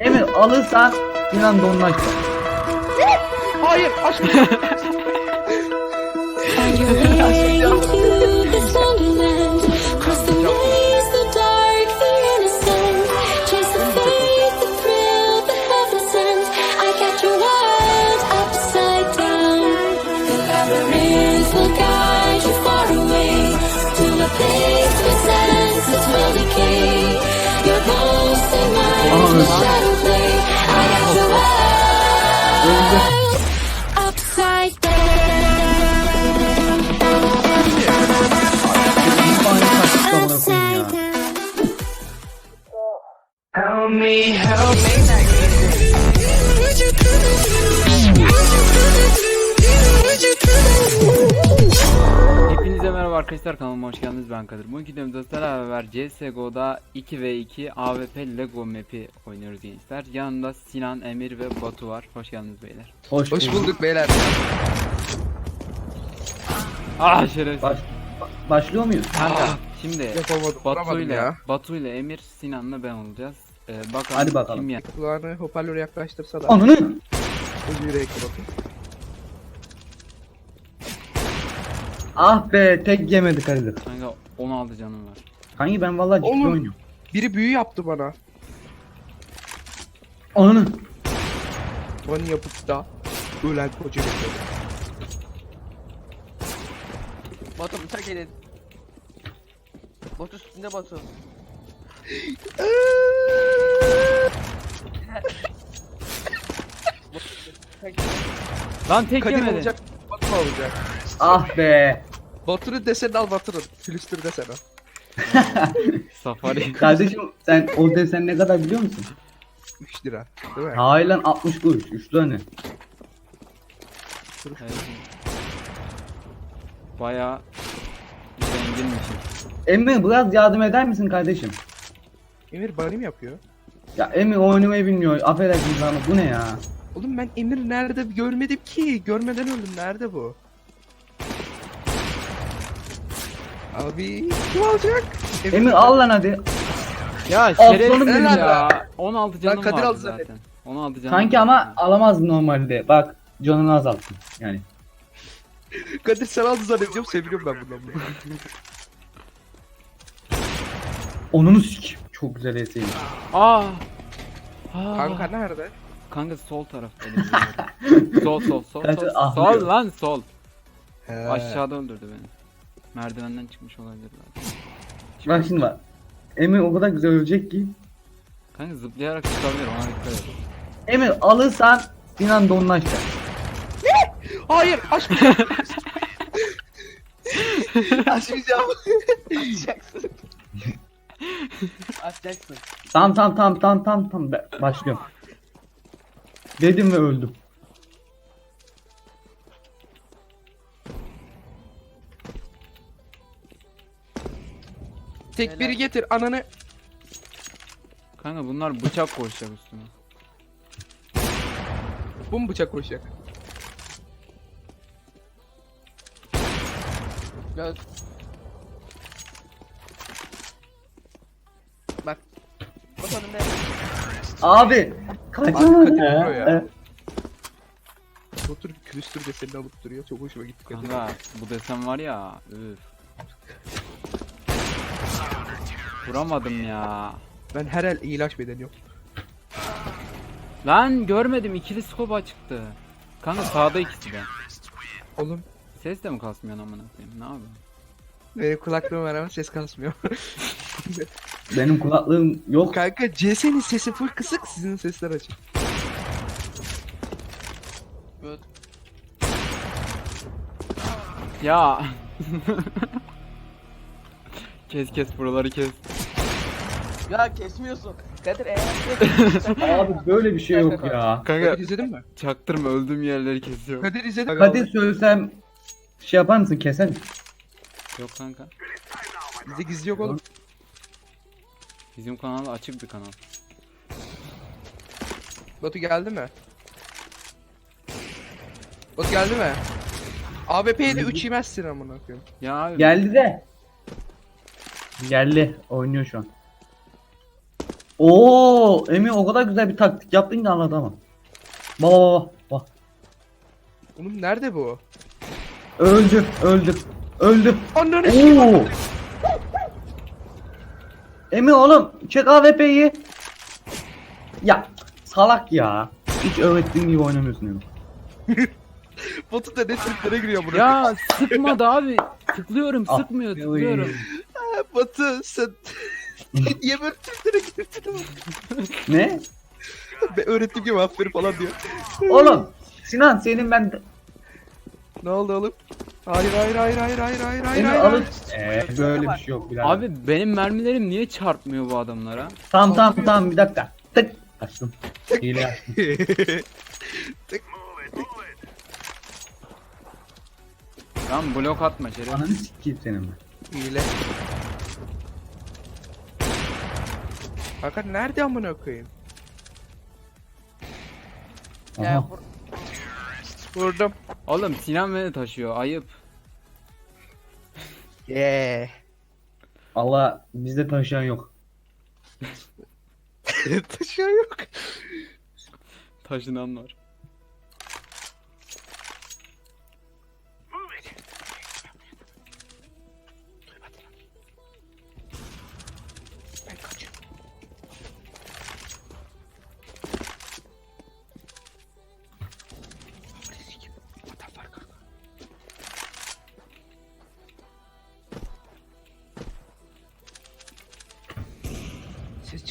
Emir alırsan Sinan donunu açar. Hayır aşk. Find tane taktik amına koyayım ya. Hepinize merhaba arkadaşlar kanalıma Kadir. Bugünkü videomuzda sizlerle beraber CSGO'da 2v2 AWP Lego map'i oynuyoruz gençler. Yanında Sinan, Emir ve Batu var. Hoş geldiniz beyler. Hoş, Hoş bulduk beyler. Ah şerefsiz. Baş, başlıyor muyuz? Kanka Ah, şimdi. Batu ile ya. Batu ile Emir, Sinan'la ben olacağız. Ee, bakalım, Hadi bakalım. kim yer. Kulağını hoparlöre yaklaştırsa da. Ananı. O yürek bakın. Ah be tek yemedi Kadir. Kanka 16 canım var. Kanki ben vallahi ciddi Oğlum. oynuyorum. Biri büyü yaptı bana. Ananı. Bana yapıp da ölen koca bekledi. Batu bıçak gelin. Batu üstünde Batu. Lan tek Kadir yemedi. olacak. Batu olacak. Ah be. Batur'un deseni al Batur'un. Külüstür deseni. Safari. Kardeşim sen o desen ne kadar biliyor musun? 3 lira. Değil mi? Hayır lan 60 kuruş. 3 tane. Evet. Bayağı zenginmişim. Emmi biraz yardım eder misin kardeşim? Emir mı yapıyor? Ya Emmi oynamayı bilmiyor. Affedersiniz ama bu ne ya? Oğlum ben Emir nerede görmedim ki. Görmeden öldüm. Nerede bu? Abi kim alacak? Emmi al lan hadi. Ya şerefsiz benim ya. 16 canım Kadir vardı aldı zaten. zaten. 16 canım Kanki vardı. ama alamaz normalde. Bak canını azalttın. Yani. Kadir sen aldın zannediyorum. Seviniyorum ben bundan. bunu. Onunu sik. Çok güzel eseyim. Aa. Aa. Kanka nerede? Kanka sol taraf benim. sol sol sol Kanka, sol. ah, Sol lan sol. He. Aşağıda öldürdü beni. Merdivenden çıkmış olabilir zaten. Bak şimdi bak. Emmi o kadar güzel ölecek ki. Kanka zıplayarak çıkabilir ona dikkat et. Emir alırsan Sinan donunu açar. Hayır aşk. Açmayacağım. Açacaksın. Açacaksın. Tamam tamam tamam tamam tamam tamam Ben başlıyorum. Dedim ve öldüm. Tek biri getir ananı. Kanka bunlar bıçak koşacak üstüme. Bu mu bıçak koşacak? Göz. Bak. Bak önünde. Abi Abi, kaçamadı Kadir ya. ya. Evet. Otur külüstür desenini alıp duruyor. Çok hoşuma gitti. Kanka bu desen var ya. Üf. Vuramadım ya. Ben her el ilaç bedeni yok. Lan görmedim ikili skoba çıktı. Kanka sağda ikisi de. Oğlum Ses de mi kasmıyor amına koyayım? Ne yapayım? benim kulaklığım var ama ses kasmıyor. Benim kulaklığım yok. Kanka CS'nin sesi full kısık sizin sesler açık. Ya. kes kes buraları kes. Ya kesmiyorsun. Kadir eğer Abi böyle bir şey yok ya. Kanka Kadir izledin mi? çaktırma öldüğüm yerleri kesiyor. Kadir izledin mi? Kadir söylesem şey yapar mısın keser misin? Yok kanka. Bizde gizli yok oğlum. Bizim kanal açık bir kanal. Batu geldi mi? Batu geldi mi? AWP'ye de 3 yemezsin amına koyayım. Ya abi. Geldi de. Geldi. Oynuyor şu an. Oo, Emi o kadar güzel bir taktik yaptın ki anlatamam. Baba baba bak. Oğlum nerede bu? Öldü, öldü, öldü. Ananı. Oo. Emi oğlum çek AWP'yi. Ya salak ya. Hiç öğrettiğin gibi oynamıyorsun Emi. Botu da ne triplere giriyor buraya. Ya sıkmadı abi. Tıklıyorum Ah, sıkmıyor tıklıyorum. Batu sen... Niye böyle giriyorsun? Ne? Ben öğrettiğim gibi aferin falan diyor. Oğlum Sinan senin ben Ne oldu oğlum? Hayır hayır hayır hayır hayır hayır hayır hayır. alıp Eee böyle bir şey yok birader. Abi benim mermilerim niye çarpmıyor bu adamlara? Tamam tamam tamam bir dakika. Tık. Açtım. Hile açtım. Lan blok atma şeref. Ananı sikeyim senin ben. Hile. Fakat nerede amına koyayım? Ya Aha. vur. Vurdum. Oğlum Sinan beni taşıyor ayıp. Yeah. Allah bizde taşıyan yok. Taşıyor yok. Taşınan var. Ben kaçıyorum.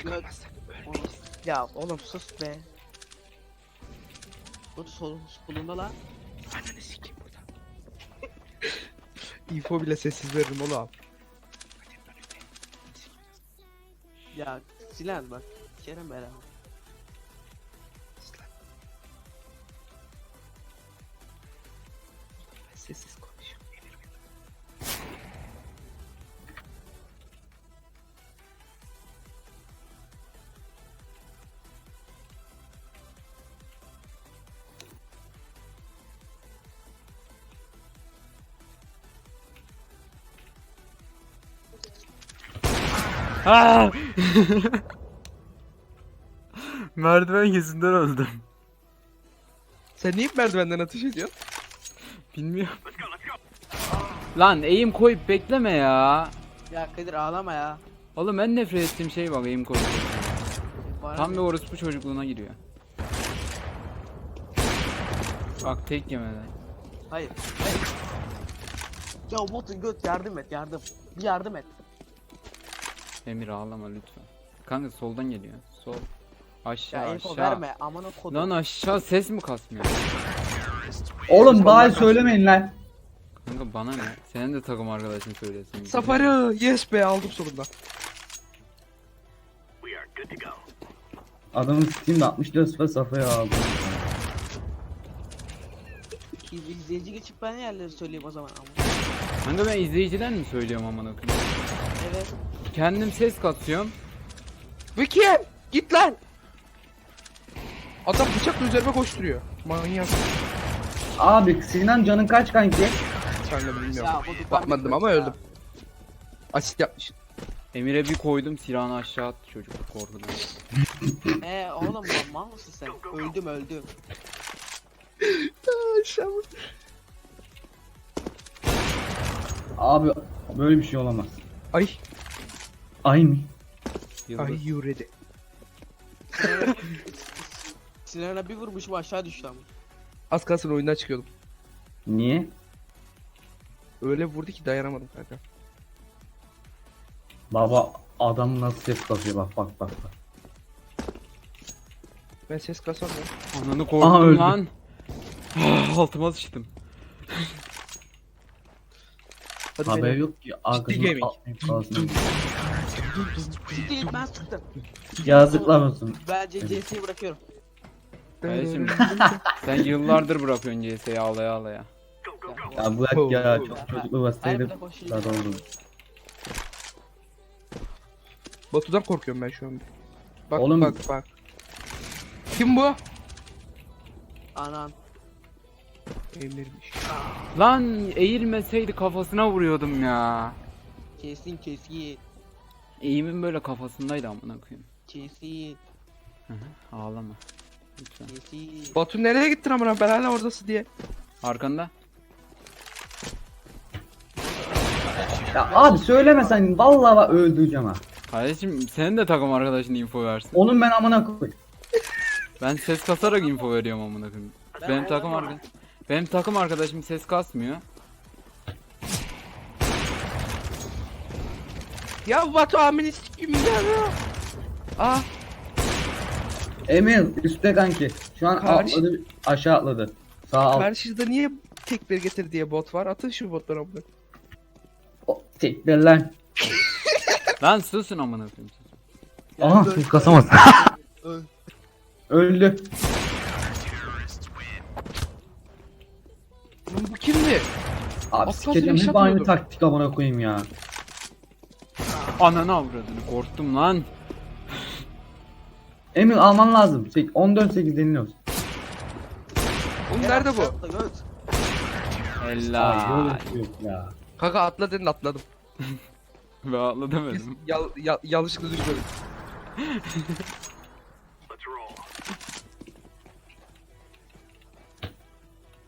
Ölmeyiz. Ya oğlum sus be. Dur solun solunda lan. Ananı sikeyim burada. Info bile sessiz veririm oğlum. Ya Sinan bak. Kerem beraber. Sessiz Aa! Merdiven yüzünden öldüm. Sen niye merdivenden ateş ediyorsun? Bilmiyorum. Lan eğim koyup bekleme ya. Ya Kadir ağlama ya. Oğlum en nefret ettiğim şey bak eğim koyup. Bana Tam bir orospu çocukluğuna giriyor. Bak tek yemeden. Hayır. hayır. Ya Botun göt yardım et yardım. Bir yardım et. Emir ağlama lütfen. Kanka soldan geliyor. Sol. Ya Aşağı info aşağı. verme amına kodum. Lan aşağı ses mi kasmıyor? Oğlum bari söylemeyin lan. Kanka bana ne? Senin de takım arkadaşın söylesin. Safari yes be aldım sonunda. Adamın sikeyim de 64 sıfır safhaya aldım. İz- İzleyici geçip ben yerleri söyleyeyim o zaman ama. Kanka ben izleyiciden mi söylüyorum aman okuyayım? Evet. Kendim ses katıyorum. Vicky git lan. Adam bıçakla üzerime koşturuyor. Manyak. Abi Sinan canın kaç kanki? Sen de bilmiyorum. Ya Bakmadım ama öldüm. Asit yapmış. Emir'e bir koydum silahını aşağı attı çocuk korkudan. Ee oğlum lan mal mısın sen? Öldüm öldüm. Aşağı Abi böyle bir şey olamaz. Ay. Ay mı? Yıldız. Ay you ready. Sinan'a- bir vurmuşum aşağı düştü ama. Az kalsın oyundan çıkıyordum. Niye? Öyle vurdu ki dayanamadım kanka. Baba adam nasıl ses kasıyor bak bak bak. bak. Ben ses kasamıyorum. Ananı Aha, korktum öldü. lan. Altıma sıçtım. Hadi Haber beni. yok ki arkasına gaming. kalsın. Git ben sıktım. Yazıklar olsun. Ben CC'yi bırakıyorum. Kardeşim sen yıllardır bırakıyorsun CS'yi ağlaya ağlaya. Ya bırak ya çok çocuklu daha da oldu. Batu'dan korkuyorum ben şu an. Bak Oğlum- bak bak. Kim bu? Anan. Emirmiş. Lan eğilmeseydi kafasına vuruyordum ya. Kesin kesin. Eğimin böyle kafasındaydı amına koyayım. Chelsea. Ağlama. Lütfen. Chelsea. Batu nereye gittin amına ben hala oradası diye. Arkanda. Ya abi söylemesen vallahi bak öldüreceğim ha. Kardeşim senin de takım arkadaşın info versin. Onun ben amına koy. Ben ses kasarak info veriyorum amına koyayım. Ben Benim takım arkadaşım benim takım arkadaşım ses kasmıyor. Ya Batu amini sikim ya. Ah Emil üstte kanki. Şu an Karşı- atladı aşağı atladı. Sağ alt. karşıda niye tek bir getir diye bot var. Atın şu botları amına. O, Siktir lan. Lan susun amına koyayım. susun. Aha siz kasamazsın. Öl. Öldü. Lan bu kimdi? Abi Aptal sikeceğim seni hep aynı şatmıyordum. taktik amına koyayım ya. Ananı avradını korktum lan. Emil alman lazım. Sek- 14-8 deniliyoruz. Oğlum nerede bu? Göt. Ay Helal. yok yok ya. Kanka atla dedin atladım. Ve atladım yal, yal, yanlışlıkla düşmedim.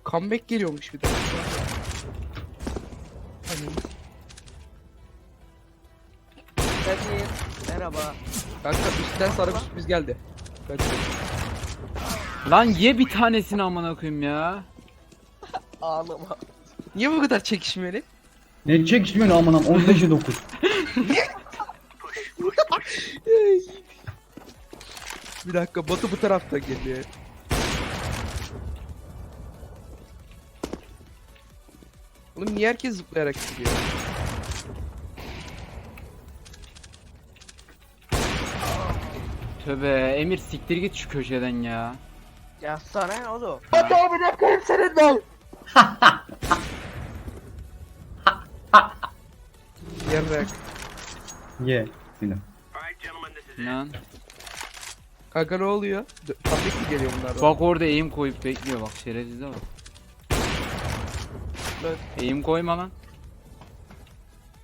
Comeback geliyormuş bir de. Hani, Kadir. Merhaba. kanka üstten sana bir sürpriz geldi. Kaç. Lan ye bir tanesini amına koyayım ya. Ağlama. Niye bu kadar çekişmeli? Ne çekişmiyor amanam 15'e 9. bir dakika Batu bu taraftan geliyor. Oğlum niye herkes zıplayarak gidiyor? Tövbe Emir siktir git şu köşeden ya. Ya sana ne oğlum? Batu abi ne koyayım senin ben? Yarrak. Ye. Sinan. Lan. Kanka ne oluyor? Comeback mi geliyor bunlardan? Bak orada eğim koyup bekliyor bak şerefsize bak. Evet. Eğim koyma lan.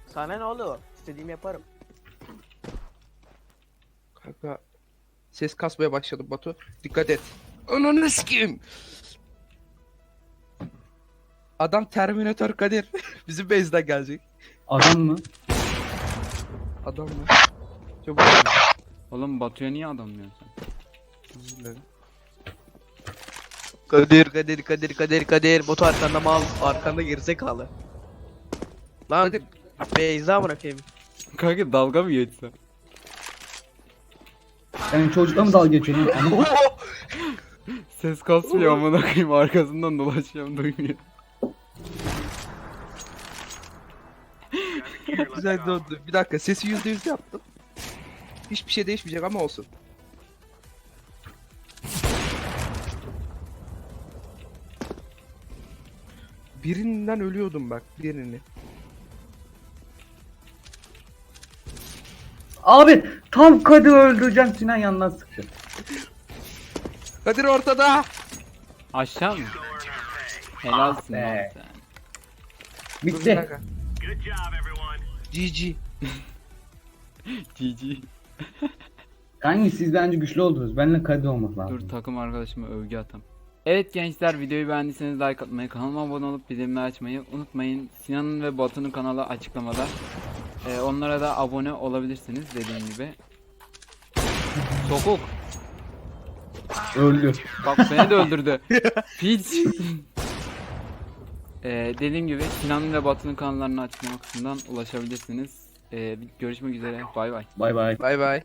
Sana ne oğlum? İstediğimi yaparım. Kanka ses kasmaya başladı Batu. Dikkat et. Ananı sikeyim. Adam Terminator Kadir. Bizim base'den gelecek. Adam mı? Adam mı? Çabuk. Oğlum Batu'ya niye adam diyorsun sen? Kadir Kadir Kadir Kadir Kadir Botu arkanda mal arkanda gerizekalı. Lan. Beyza bırakayım. Kanka dalga mı geçsen? Senin çocukla mı dalga geçiyorsun? lan? Ama Ses kasmıyor amına koyayım arkasından dolaşıyorum duymuyor. Güzel döndü. Bir dakika sesi yüzde yüz yaptım. Hiçbir şey değişmeyecek ama olsun. Birinden ölüyordum bak birini. Abi tam Kadir öldüreceğim Sinan yandan sıktı. Kadir ortada. Aşağı mı? Helalsin Ah lan sen. Dur bir Bitti. dakika. GG. GG. Kanki siz bence güçlü oldunuz. Benimle Kadir olmak lazım. Dur takım arkadaşıma övgü atam. Evet gençler videoyu beğendiyseniz like atmayı, kanalıma abone olup bildirimleri açmayı unutmayın. Sinan'ın ve Batu'nun kanalı açıklamada. Ee, onlara da abone olabilirsiniz dediğim gibi. Sokuk. Öldü. Bak beni de öldürdü. Piç. Ee, dediğim gibi Sinan'ın ve Batu'nun kanallarına açıklama kısmından ulaşabilirsiniz. Ee, görüşmek üzere. Bay bay. Bay bay. Bay bay.